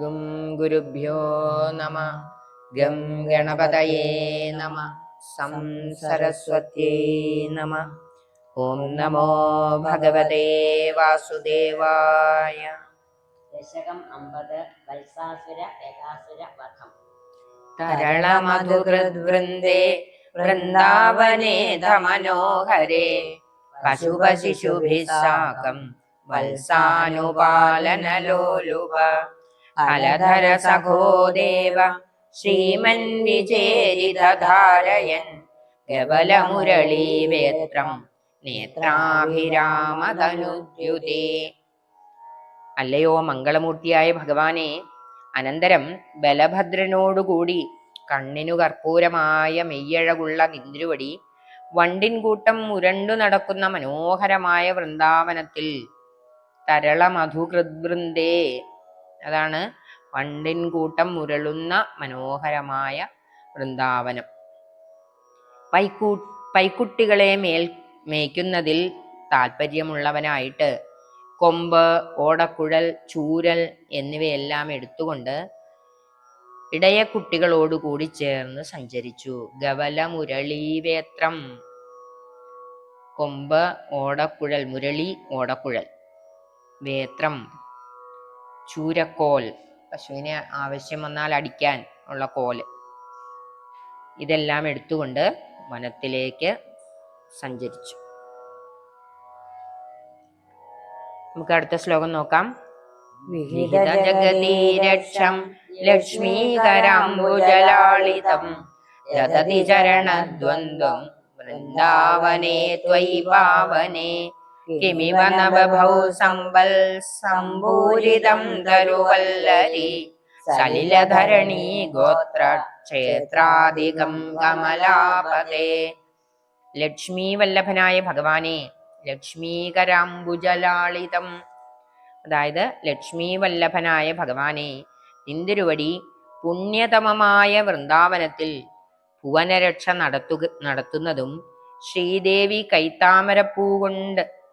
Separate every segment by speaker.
Speaker 1: ഗും ഗുരുഭ്യോ നമ. ഗം ഗണപതയേ നമ. സം സരസ്വത്യേ നമ. ഓം നമോ ഭഗവതേ വാസുദേവായ.
Speaker 2: ദശകം അമ്പത് വത്സാസുര യഥാസുര വധം.
Speaker 1: തരളമധുഹൃദ്വൃന്ദേ വൃന്ദാവനേധമനോഹരേ പശുപശിശുഭിസാകം പശുപശിശുഭിः വത്സാനുപാലനലോലുപ. ഫലധര സഹോദേവ ശ്രീമൻ വിചേരിതധാരയൻ ഗവലമുരളീവേത്രം നേത്രാഭിരാമതനുദ്യുതേ അല്ലയോ മംഗളമൂർത്തിയായ ഭഗവാനെ അനന്തരം ബലഭദ്രനോടുകൂടി കണ്ണിനു കർപ്പൂരമായ മെയ്യഴകുള്ള നിന്ദ്രുവടി വണ്ടിൻകൂട്ടം മുരണ്ടു നടക്കുന്ന മനോഹരമായ വൃന്ദാവനത്തിൽ തരള മധുകൃദ്വൃന്ദേ അതാണ് വണ്ടിൻ കൂട്ടം മുരളുന്ന മനോഹരമായ വൃന്ദാവനം. പൈക്കൂ പൈക്കുട്ടികളെ മേൽ മേയ്ക്കുന്നതിൽ താല്പര്യമുള്ളവനായിട്ട് കൊമ്പ് ഓടക്കുഴൽ ചൂരൽ എന്നിവയെല്ലാം എടുത്തുകൊണ്ട് ഇടയക്കുട്ടികളോടുകൂടി ചേർന്ന് സഞ്ചരിച്ചു. ഗവല മുരളീവേത്രം കൊമ്പ് ഓടക്കുഴൽ മുരളി ഓടക്കുഴൽ. വേത്രം ചൂരക്കോൽ. പശുവിനെ ആവശ്യം വന്നാൽ അടിക്കാൻ ഉള്ള കോൽ. ഇതെല്ലാം എടുത്തുകൊണ്ട് വനത്തിലേക്ക് സഞ്ചരിച്ചു. നമുക്ക് അടുത്ത ശ്ലോകം നോക്കാം. വിഹിത ജഗതീരക്ഷം ലക്ഷ്മീകരാംബുജലാളിതം ചരണദ്വന്ദ്വം വൃന്ദാവനേ ത്വയി പാവനേ കിമിവ സമ്പൽ സമ്പൂരിതം തരുവല്ലരി സലിലധരണീ ഗോത്ര ക്ഷേത്രാധികം കമലാപതേ ലക്ഷ്മീ ഭഗവാനെ ലക്ഷ്മീകരാംബുജലാളിതം. അതായത് ലക്ഷ്മീവല്ലഭനായ ഭഗവാനെ നിന്തിരുവടി പുണ്യതമമായ വൃന്ദാവനത്തിൽ ഭുവനരക്ഷ നടത്തുക നടത്തുന്നതും ശ്രീദേവി കൈത്താമരപ്പൂ കൊണ്ട്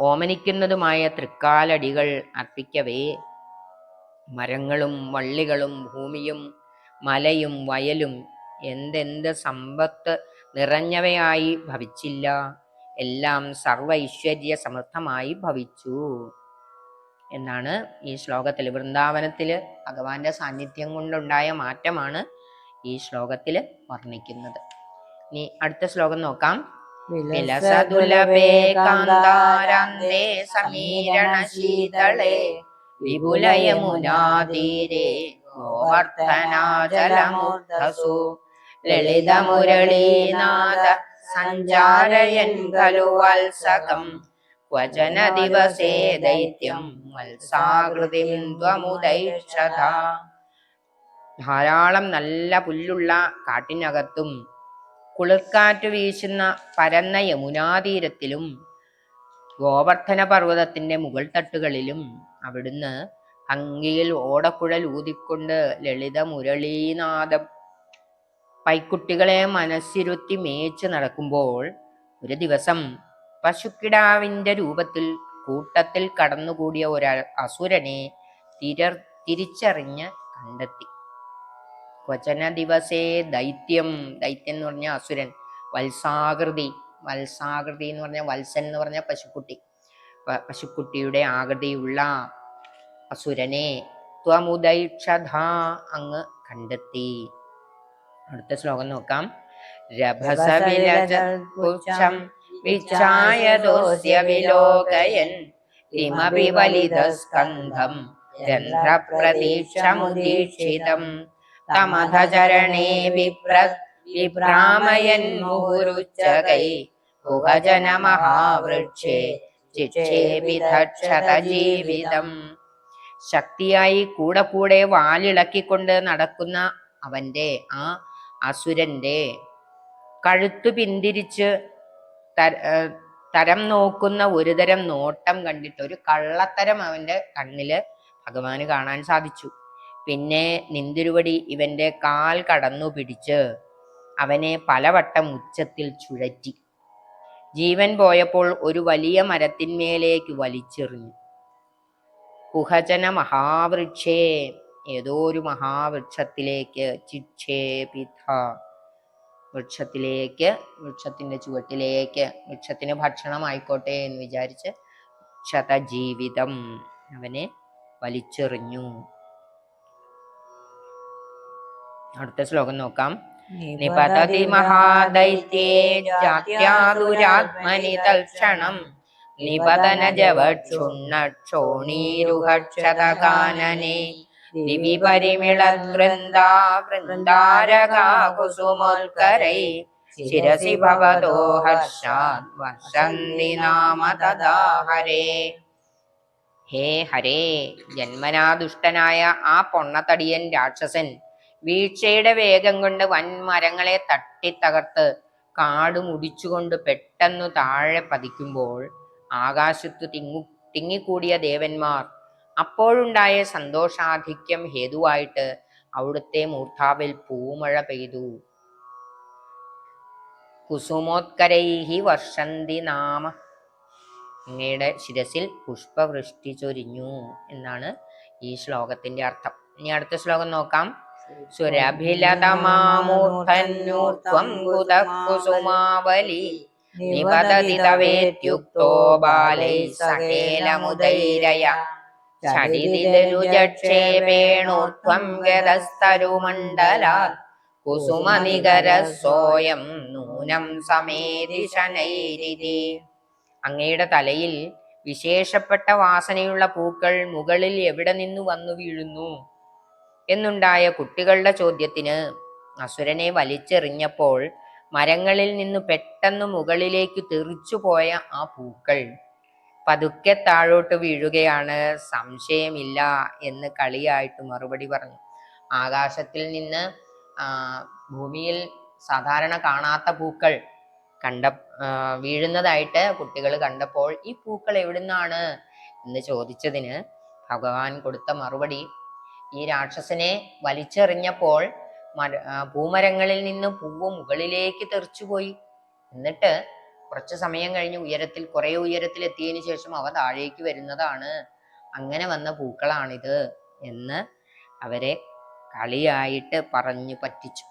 Speaker 1: ഓമനിക്കുന്നതുമായ തൃക്കാലടികൾ അർപ്പിക്കവേ. മരങ്ങളും വള്ളികളും ഭൂമിയും മലയും വയലും എന്തെന്ത് സമ്പത്ത് നിറഞ്ഞവയായി ഭവിച്ചില്ല. എല്ലാം സർവ ഐശ്വര്യ സമൃദ്ധമായി ഭവിച്ചു. എന്നാണ് ഈ ശ്ലോകത്തിൽ വൃന്ദാവനത്തിൽ ഭഗവാന്റെ സാന്നിധ്യം കൊണ്ടുണ്ടായ മാറ്റമാണ് ഈ ശ്ലോകത്തിൽ വർണിക്കുന്നത്. ഇനി അടുത്ത ശ്ലോകം നോക്കാം. വിലസദുലഭേ കാന്താരാന്തേ സമീരണ ശീതളേ വിപുലയമുനാതീരേ ഗോവർദ്ധനാചലമൂർധസു ലളിതമുരളീനാഥ സഞ്ചാരയൻ ഖലു വത്സകം ക്വചന ദിവസേ ദൈത്യം വത്സാകൃതിം ത്വമുദൈക്ഷത. ധാരാളം നല്ല പുല്ലുള്ള കാട്ടിനകത്തും കുളിർക്കാറ്റ് വീശുന്ന പരന്ന യമുനാതീരത്തിലും ഗോവർദ്ധന പർവതത്തിന്റെ മുകൾ തട്ടുകളിലും അവിടുന്ന് അങ്കിയിൽ ഓടക്കുഴൽ ഊതിക്കൊണ്ട് ലളിത മുരളീനാഥം പൈക്കുട്ടികളെ മനസ്സിരുത്തി മേച്ച് നടക്കുമ്പോൾ ഒരു ദിവസം പശുക്കിടാവിന്റെ രൂപത്തിൽ കൂട്ടത്തിൽ കടന്നുകൂടിയ ഒരു അസുരനെ തിരർ തിരിച്ചറിഞ്ഞ് കണ്ടെത്തി. വചന ദിവസേ ദൈത്യം. ദൈത്യം എന്ന് പറഞ്ഞ അസുരൻ. വത്സാകൃതി. വത്സാകൃതി എന്ന് പറഞ്ഞ വത്സൻ എന്ന് പറഞ്ഞ പശുക്കുട്ടി. പശുക്കുട്ടിയുടെ ആകൃതിയുള്ള അസുരനെ ത്വമുദൈക്ഷധ അങ്ങ് കണ്ടെത്തി. അടുത്ത ശ്ലോകം നോക്കാം. രഭസവിലജപുച്ഛം വിച്ഛായതോസ്യ വിലോകയൻ കിമപി വലിതസ്കന്ധം രന്ധ്രപ്രതീക്ഷമുദീക്ഷിതം തമധചരണേ വിപ്ര വിഭ്രാമയൻ മുഹുരുച്ചകൈ ഗുഹജന മഹാവൃക്ഷേ ജീവിതം ശക്തിയായി കൂടെ കൂടെ വാലിളക്കിക്കൊണ്ട് നടക്കുന്ന അവന്റെ ആ അസുരന്റെ കഴുത്തു പിന്തിരിച്ച് തരം നോക്കുന്ന ഒരു തരം നോട്ടം കണ്ടിട്ട് ഒരു കള്ളത്തരം അവന്റെ കണ്ണിൽ ഭഗവാന് കാണാൻ സാധിച്ചു. പിന്നെ നിന്തിരുവടി ഇവന്റെ കാൽ കടന്നു പിടിച്ച് അവനെ പലവട്ടം ഉച്ചത്തിൽ ചുഴറ്റി. ജീവൻ പോയപ്പോൾ ഒരു വലിയ മരത്തിന്മേലേക്ക് വലിച്ചെറിഞ്ഞു. കുഹചന മഹാവൃക്ഷേ ഏതോ ഒരു മഹാവൃക്ഷത്തിലേക്ക് ചിക്ഷേപിത വൃക്ഷത്തിലേക്ക് വൃക്ഷത്തിന്റെ ചുവട്ടിലേക്ക് വൃക്ഷത്തിന് ഭക്ഷണമായിക്കോട്ടെ എന്ന് വിചാരിച്ച് ക്ഷതജീവിതം അവനെ വലിച്ചെറിഞ്ഞു. അടുത്ത ശ്ലോകം നോക്കാം. നിപതതി മഹാദൈത്യേ ജാത്യാതുരാത്മനി തൽക്ഷണം. നിപതനജവക്ഷുണ്ണക്ഷോണീരുഹക്ഷതകാനനെ ദിവി പരിമിളവൃന്ദാ വൃന്ദാരകാകുസുമോൽക്കരൈ. ശിരസി ഭവതോ ഹർഷാത് വർഷന്തി നാമ തദാ ഹരേ. ഹേ ഹരേ. ജന്മനാ ദുഷ്ടനായ ആ പൊണ്ണത്തടിയൻ രാക്ഷസൻ വീഴ്ചയുടെ വേഗം കൊണ്ട് വൻമരങ്ങളെ തട്ടിത്തകർത്ത് കാട് മുടിച്ചുകൊണ്ട് പെട്ടെന്നു താഴെ പതിക്കുമ്പോൾ ആകാശത്തു തിങ്ങു തിങ്ങിക്കൂടിയ ദേവന്മാർ അപ്പോഴുണ്ടായ സന്തോഷാധിക്യം ഹേതുവായിട്ട് അവിടുത്തെ മൂർധാവിൽ പൂമഴ പെയ്തു. കുസുമോത്കരൈഹി വർഷന്തി നാമ. അങ്ങയുടെ ശിരസിൽ പുഷ്പവൃഷ്ടി ചൊരിഞ്ഞു എന്നാണ് ഈ ശ്ലോകത്തിന്റെ അർത്ഥം. ഇനി അടുത്ത ശ്ലോകം നോക്കാം. സുരഭിലതമാമൂർധന്യൂർധ്വം കുതകുസുമാവലി നിപതതി തവേത്യുക്തോ ബാലൈ സകേലമുദൈരയ. ചടിതിരുജക്ഷേപേണൂർധ്വം ഗതസ്തരുമണ്ഡലാത് കുസുമനികരസോയം നൂനം സമേതി ശനൈരിതി അങ്ങയുടെ തലയിൽ വിശേഷപ്പെട്ട വാസനയുള്ള പൂക്കൾ മുകളിൽ എവിടെ നിന്ന് വന്നു വീഴുന്നു? എന്നുണ്ടായ കുട്ടികളുടെ ചോദ്യത്തിന് അസുരനെ വലിച്ചെറിഞ്ഞപ്പോൾ മരങ്ങളിൽ നിന്ന് പെട്ടെന്ന് മുകളിലേക്ക് തെറിച്ചുപോയ ആ പൂക്കൾ പതുക്കെ താഴോട്ട് വീഴുകയാണ്. സംശയമില്ല എന്ന് കളിയായിട്ട് മറുപടി പറഞ്ഞു. ആകാശത്തിൽ നിന്ന് ഭൂമിയിൽ സാധാരണ കാണാത്ത പൂക്കൾ കണ്ട വീഴുന്നതായിട്ട് കുട്ടികൾ കണ്ടപ്പോൾ ഈ പൂക്കൾ എവിടുന്നാണ്? എന്ന് ചോദിച്ചതിന് ഭഗവാൻ കൊടുത്ത മറുപടി ഈ രാക്ഷസനെ വലിച്ചെറിഞ്ഞപ്പോൾ മര പൂമരങ്ങളിൽ നിന്ന് പൂവ് മുകളിലേക്ക് തെറിച്ചുപോയി എന്നിട്ട് കുറച്ച് സമയം കഴിഞ്ഞ് ഉയരത്തിൽ കുറെ ഉയരത്തിൽ എത്തിയതിന് ശേഷം അവ താഴേക്ക് വരുന്നതാണ്. അങ്ങനെ വന്ന പൂക്കളാണിത് എന്ന് അവരെ കളിയായിട്ട് പറഞ്ഞു പറ്റിച്ചു.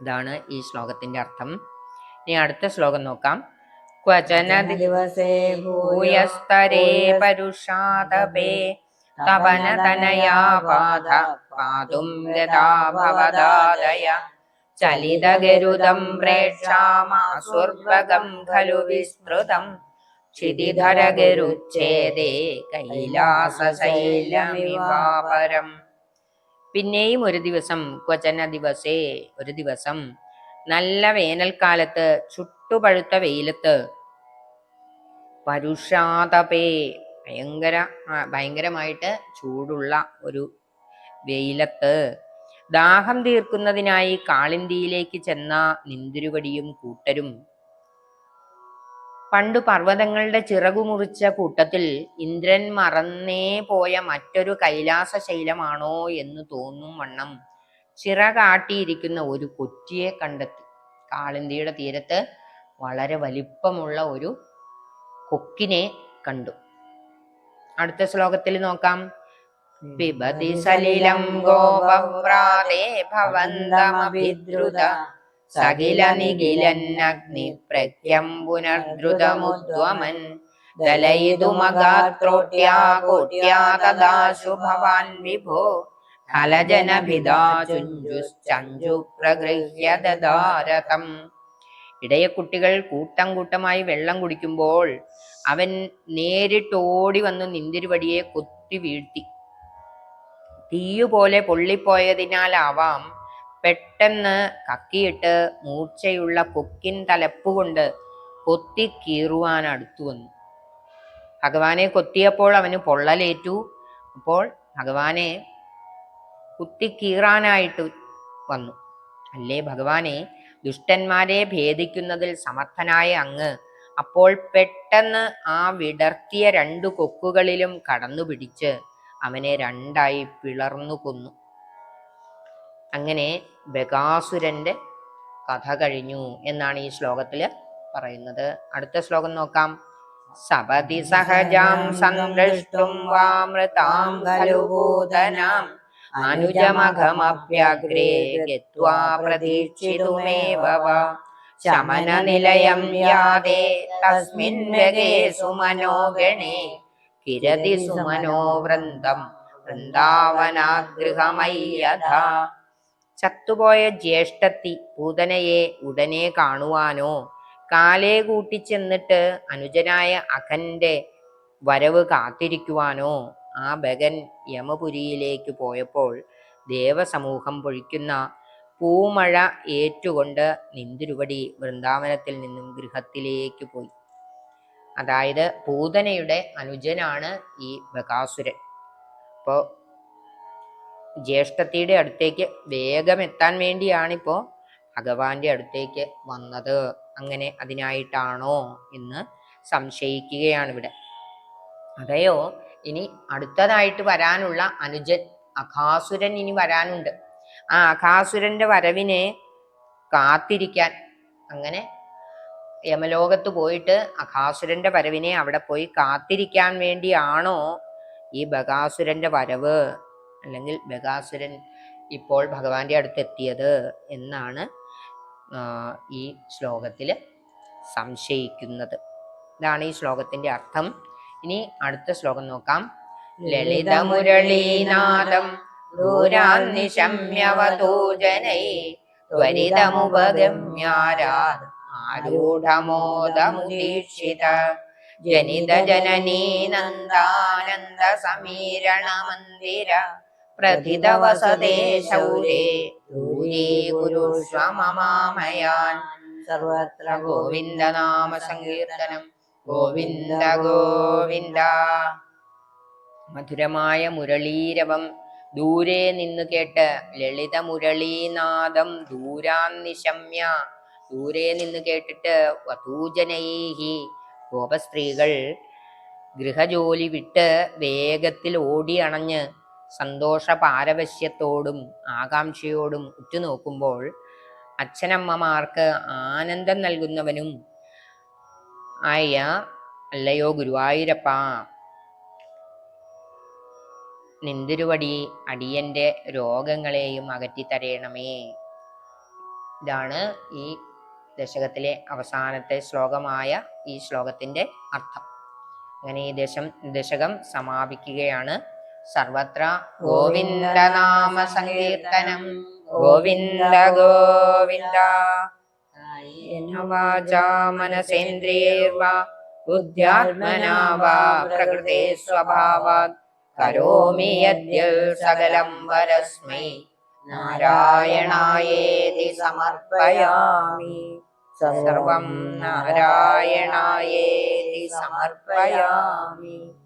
Speaker 1: അതാണ് ഈ ശ്ലോകത്തിന്റെ അർത്ഥം. ഇനി അടുത്ത ശ്ലോകം നോക്കാം. ക്വചന
Speaker 3: ദിവസേ
Speaker 1: ഭൂയസ്തരേ പരുഷാതപേ തപനതനയാ പാത പാതും ഗതാ ഭവദാദയ ചലിതഗരുദം പ്രേക്ഷാമാസുർവകം ഖലു വിസ്മൃതം. ക്ഷിതിധരഗരുച്ഛേദേ കൈലാസശൈലമിവാപരം. പിന്നെയും ഒരു ദിവസം ക്വചന ദിവസേ ഒരു ദിവസം. നല്ല വേനൽക്കാലത്ത് ചുട്ടുപഴുത്ത വെയിലത്ത്. പരുഷാതപേ ഭയങ്കര ഭയങ്കരമായിട്ട് ചൂടുള്ള ഒരു വെയിലത്ത് ദാഹം തീർക്കുന്നതിനായി കാളിന്തിയിലേക്ക് ചെന്ന നിന്തിരുവടിയും കൂട്ടരും പണ്ടു പർവതങ്ങളുടെ ചിറകു മുറിച്ച കൂട്ടത്തിൽ ഇന്ദ്രൻ മറന്നേ പോയ മറ്റൊരു കൈലാസ ശൈലമാണോ എന്ന് തോന്നും വണ്ണം ചിറകാട്ടിയിരിക്കുന്ന ഒരു കൊറ്റിയെ കണ്ടെത്തി. കാളിന്തിയുടെ തീരത്ത് വളരെ വലിപ്പമുള്ള ഒരു കൊക്കിനെ കണ്ടു. അടുത്ത ശ്ലോകത്തിൽ നോക്കാം. പിബതി സലിലം ഗോപവ്രാതേ ഭവന്തമഭിദ്രുത. സകില നിഖിലന്നഗ്നി പ്രഖ്യം പുനർദ്രുതമുദ്വമൻ ഭവാൻ വിഭോ. പ്രഗൃഹ്യ ഇടയക്കുട്ടികൾ കൂട്ടം കൂട്ടമായി വെള്ളം കുടിക്കുമ്പോൾ അവൻ നേരിട്ടോടി വന്ന് നിന്തിരുവടിയെ കൊത്തി വീഴ്ത്തി. തീയുപോലെ പൊള്ളിപ്പോയതിനാലാവാം പെട്ടെന്ന് കക്കിയിട്ട് മൂർച്ചയുള്ള കൊക്കിൻ തലപ്പുകൊണ്ട് കൊത്തി കീറുവാൻ അടുത്തു വന്നു. ഭഗവാനെ കൊത്തിയപ്പോൾ അവന് പൊള്ളലേറ്റു. അപ്പോൾ ഭഗവാനെ കുത്തി കീറാനായിട്ട് വന്നു. അല്ലേ ഭഗവാനെ? ദുഷ്ടന്മാരെ ഭേദിക്കുന്നതിൽ സമർത്ഥനായ അങ്ങ് അപ്പോൾ പെട്ടെന്ന് ആ വിടർത്തിയ രണ്ടു കൊക്കുകളിലും കടന്നു പിടിച്ച് അവനെ രണ്ടായി പിളർന്നു കൊന്നു. അങ്ങനെ ബകാസുരന്റെ കഥ കഴിഞ്ഞു എന്നാണ് ഈ ശ്ലോകത്തിൽ പറയുന്നത്. അടുത്ത ശ്ലോകം നോക്കാം. സപതി സഹജാം സന്തൃഷ്ടും വാമൃതാം ഖലു ഭൂതനാം അനുജമഘമഭ്യഗ്രേ ഗത്വാ പ്രതീക്ഷിതുമേവ. ശമനനിലയം യാതേ തസ്മിൻ വഗേ സുമനോഗണേ കിരതി സുമനോ വൃന്ദം വൃന്ദാവനാഗൃഹമയ്യഥാ ചത്തുപോയ ജ്യേഷ്ഠത്തി പൂതനയെ ഉടനെ കാണുവാനോ? കാലേ കൂട്ടിച്ചെന്നിട്ട് അനുജനായ അഖന്റെ വരവ് കാത്തിരിക്കുവാനോ? ആ ഭഗൻ യമപുരിയിലേക്ക് പോയപ്പോൾ ദേവസമൂഹം പൊഴിക്കുന്ന പൂമഴ ഏറ്റുകൊണ്ട് നിന്തിരുവടി വൃന്ദാവനത്തിൽ നിന്നും ഗൃഹത്തിലേക്ക് പോയി. അതായത് പൂതനയുടെ അനുജനാണ് ഈ ബകാസുരൻ അപ്പോൾ ജ്യേഷ്ഠത്തിയുടെ അടുത്തേക്ക് വേഗം എത്താൻ വേണ്ടിയാണിപ്പോ ഭഗവാന്റെ അടുത്തേക്ക് വന്നത്. അങ്ങനെ അതിനായിട്ടാണോ എന്ന് സംശയിക്കുകയാണ് ഇവിടെ. അതെയോ? ഇനി അടുത്തതായിട്ട് വരാനുള്ള അനുജൻ അഖാസുരൻ ഇനി വരാനുണ്ട്. ആ അഖാസുരന്റെ വരവിനെ കാത്തിരിക്കാൻ. അങ്ങനെ യമലോകത്ത് പോയിട്ട് അഖാസുരന്റെ വരവിനെ അവിടെ പോയി കാത്തിരിക്കാൻ വേണ്ടിയാണോ ഈ ബകാസുരന്റെ വരവ്? അല്ലെങ്കിൽ ബകാസുരൻ ഇപ്പോൾ ഭഗവാന്റെ അടുത്ത് എത്തിയത് എന്നാണ് ഈ ശ്ലോകത്തിൽ സംശയിക്കുന്നത്. ഇതാണ് ഈ ശ്ലോകത്തിന്റെ അർത്ഥം. ഇനി അടുത്ത ശ്ലോകം നോക്കാം. ലളിതമുരളീനാദം ജനനീ നന്ദാനന്ദ സമീരണ മന്ദിര പ്രഥിത വസതേ ശൗരേ ദൂരീകുരുഷ്വ മമാമയാൻ സർവത്ര ഗോവിന്ദ നാമ സങ്കീർത്തനം ഗോവിന്ദ ഗോവിന്ദ മധുരമായ മുരളീരവം ദൂരെ നിന്ന് കേട്ട് ലളിത മുരളീനാദം ദൂരാൻ നിശമ്യ ദൂരെ നിന്ന് കേട്ടിട്ട് വധൂജനൈഹി. ഗോപസ്ത്രീകൾ ഗൃഹജോലി വിട്ട് വേഗത്തിൽ ഓടി അണഞ്ഞ് സന്തോഷ പാരവശ്യത്തോടും ആകാംക്ഷയോടും ഉറ്റുനോക്കുമ്പോൾ അച്ഛനമ്മമാർക്ക് ആനന്ദം നൽകുന്നവനും ആയ അല്ലയോ ഗുരുവായൂരപ്പ. നിന്തിരുവടി അടിയന്റെ രോഗങ്ങളെയും അകറ്റിത്തരയണമേ ഇതാണ് ഈ ദശകത്തിലെ അവസാനത്തെ ശ്ലോകമായ ഈ ശ്ലോകത്തിന്റെ അർത്ഥം. അങ്ങനെ ഈ ദശം ദശകം സമാപിക്കുകയാണ്. സർവത്ര ഗോവിന്ദ നാമ സങ്കീർത്തനം ഗോവിന്ദ. ഗോവിന്ദ മനസേന്ദ്രിയൈർവാ. ബുദ്ധ്യാത്മനാ പ്രകൃതേ സ്വഭാവാത്. കരോമി യദ്യ സകലം വരസ്മൈ. നാരായണായേതി സമർപ്പയാമി. സർവം നാരായണായേതി സമർപ്പയാമി.